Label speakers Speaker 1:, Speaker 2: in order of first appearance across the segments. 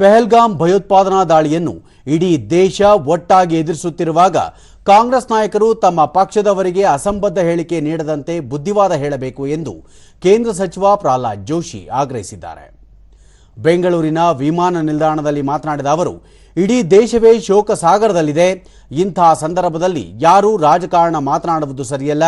Speaker 1: ಪೆಹಲ್ಗಾಮ್ ಭಯೋತ್ಪಾದನಾ ದಾಳಿಯನ್ನು ಇಡೀ ದೇಶ ಒಟ್ಟಾಗಿ ಎದುರಿಸುತ್ತಿರುವಾಗ ಕಾಂಗ್ರೆಸ್ ನಾಯಕರು ತಮ್ಮ ಪಕ್ಷದವರಿಗೆ ಅಸಂಬದ್ಧ ಹೇಳಿಕೆ ನೀಡದಂತೆ ಬುದ್ಧಿವಾದ ಹೇಳಬೇಕು ಎಂದು ಕೇಂದ್ರ ಸಚಿವ ಪ್ರಹ್ಲಾದ್ ಜೋಶಿ ಆಗ್ರಹಿಸಿದ್ದಾರೆ. ಬೆಂಗಳೂರಿನ ವಿಮಾನ ನಿಲ್ದಾಣದಲ್ಲಿ ಮಾತನಾಡಿದ ಅವರು, ಇಡೀ ದೇಶವೇ ಶೋಕ ಸಾಗರದಲ್ಲಿದೆ ಇಂತಹ ಸಂದರ್ಭದಲ್ಲಿ ಯಾರೂ ರಾಜಕಾರಣ ಮಾತನಾಡುವುದು ಸರಿಯಲ್ಲ.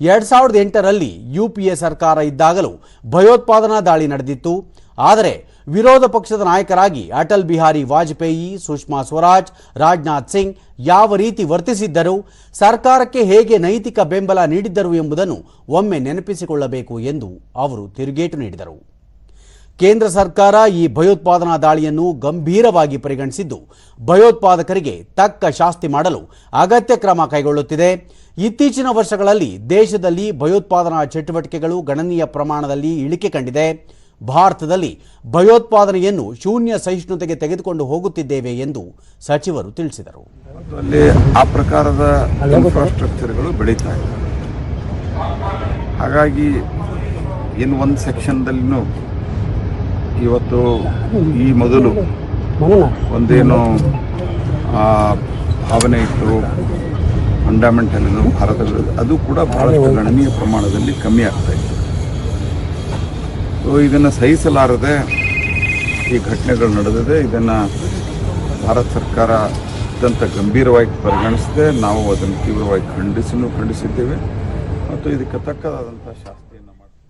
Speaker 1: ಎರಡ್ ಸಾವಿರದ ಎಂಟರಲ್ಲಿ ಯುಪಿಎ ಸರ್ಕಾರ ಇದ್ದಾಗಲೂ ಭಯೋತ್ಪಾದನಾ ದಾಳಿ ನಡೆದಿತ್ತು. ಆದರೆ ವಿರೋಧ ಪಕ್ಷದ ನಾಯಕರಾಗಿ ಅಟಲ್ ಬಿಹಾರಿ ವಾಜಪೇಯಿ, ಸುಷ್ಮಾ ಸ್ವರಾಜ್, ರಾಜನಾಥ್ ಸಿಂಗ್ ಯಾವ ರೀತಿ ವರ್ತಿಸಿದ್ದರು, ಸರ್ಕಾರಕ್ಕೆ ಹೇಗೆ ನೈತಿಕ ಬೆಂಬಲ ನೀಡಿದ್ದರು ಎಂಬುದನ್ನು ಒಮ್ಮೆ ನೆನಪಿಸಿಕೊಳ್ಳಬೇಕು ಎಂದು ಅವರು ತಿರುಗೇಟು ನೀಡಿದರು. ಕೇಂದ್ರ ಸರ್ಕಾರ ಈ ಭಯೋತ್ಪಾದನಾ ದಾಳಿಯನ್ನು ಗಂಭೀರವಾಗಿ ಪರಿಗಣಿಸಿದ್ದು, ಭಯೋತ್ಪಾದಕರಿಗೆ ತಕ್ಕ ಶಾಸ್ತಿ ಮಾಡಲು ಅಗತ್ಯ ಕ್ರಮ ಕೈಗೊಳ್ಳುತ್ತಿದೆ. ಇತ್ತೀಚಿನ ವರ್ಷಗಳಲ್ಲಿ ದೇಶದಲ್ಲಿ ಭಯೋತ್ಪಾದನಾ ಚಟುವಟಿಕೆಗಳು ಗಣನೀಯ ಪ್ರಮಾಣದಲ್ಲಿ ಇಳಿಕೆ ಕಂಡಿದೆ. ಭಾರತದಲ್ಲಿ ಭಯೋತ್ಪಾದನೆಯನ್ನು ಶೂನ್ಯ ಸಹಿಷ್ಣುತೆಗೆ ತೆಗೆದುಕೊಂಡು ಹೋಗುತ್ತಿದ್ದೇವೆ ಎಂದು ಸಚಿವರು ತಿಳಿಸಿದರು.
Speaker 2: ಆ ಪ್ರಕಾರದ ಇನ್ಫ್ರಾಸ್ಟ್ರಕ್ಚರ್ಗಳು ಬೆಳೀತಾ ಇದೆ ಹಾಗಾಗಿ ಏನು ಒಂದು ಸೆಕ್ಷನ್ದಲ್ಲಿನೂ ಇವತ್ತು ಈ ಮೊದಲು ಒಂದೇನು ಭಾವನೆ ಇತ್ತು ಫಂಡಮೆಂಟಲ್ ಭಾರತದ ಅದು ಕೂಡ ಬಹಳಷ್ಟು ಗಣನೀಯ ಪ್ರಮಾಣದಲ್ಲಿ ಕಮ್ಮಿ ಆಗ್ತಾ ಇತ್ತು. ಇದನ್ನು ಸಹಿಸಲಾರದೆ ಈ ಘಟನೆಗಳು ನಡೆದಿದೆ. ಇದನ್ನು ಭಾರತ ಸರ್ಕಾರ ಅತ್ಯಂತ ಗಂಭೀರವಾಗಿ ಪರಿಗಣಿಸಿದೆ. ನಾವು ಅದನ್ನು ತೀವ್ರವಾಗಿ ಖಂಡಿಸಿನೂ ಖಂಡಿಸಿದ್ದೇವೆ. ಮತ್ತು ಇದಕ್ಕೆ ತಕ್ಕದಾದಂಥ ಶಾಸ್ತ್ರ